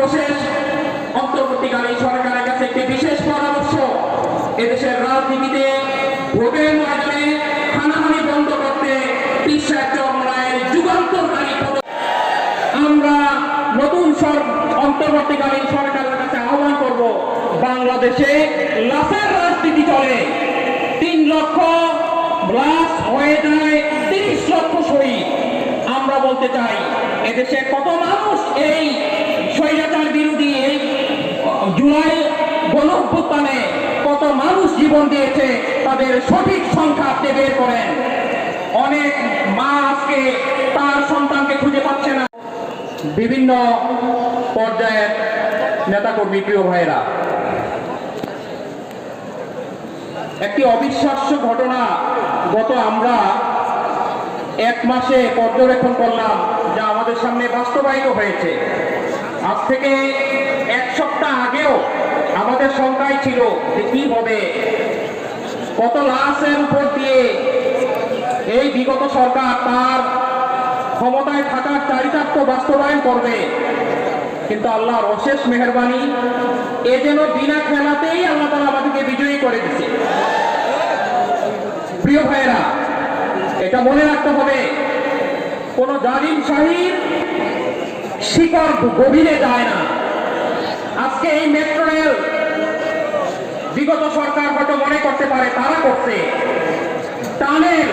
সর্বশেষ অন্তর্বর্তীকালীন সরকারের কাছে একটি বিশেষ পরামর্শ। এদেশের রাজনীতিতে ভোটের ময়দানে হানাহানি বন্ধ করতে বিশ্বাস চরমায়ের যুগান্তরকারী আমরা নতুন অন্তর্বর্তীকালীন সরকারের কাছে আহ্বান করব, বাংলাদেশে লাশের রাজনীতি চলে। তিন লক্ষ লাশ হয়ে যায়, তিরিশ লক্ষ শহীদ। আমরা বলতে চাই, এদেশে কত মানুষ এই জুলাই গণঅভ্যুত্থানে কত মানুষ জীবন দিয়েছে, তাদের সঠিক সংখ্যা আপনি বের করেন। অনেক মা আজকে তার সন্তানকে খুঁজে পাচ্ছে না। বিভিন্ন পর্যায়ের নেতাকর্মী, প্রিয় ভাইরা একটি অবিশ্বাস্য ঘটনা গত আমরা এক মাসে পর্যবেক্ষণ করলাম, যা আমাদের সামনে বাস্তবায়িত হয়েছে। আজ থেকে এক আমাদের শঙ্কায় ছিল যে কি হবে? কত লাশের উপর দিয়ে এই বিগত সরকার তার ক্ষমতায় থাকার চারিতার্থ বাস্তবায়ন করবে। কিন্তু আল্লাহর অশেষ মেহরবানি, এ যেন বিনা খেলাতেই আল্লাহ তালা আমাদেরকে বিজয়ী করে দিছে প্রিয় ভাইয়েরা, এটা মনে রাখতে হবে, কোন জালিম শাহীর শিকড় গভীরে যায় না। আজকে এই মেট্রো বিগত সরকার হয়তো মনে করতে পারে তারা করছে। টানেল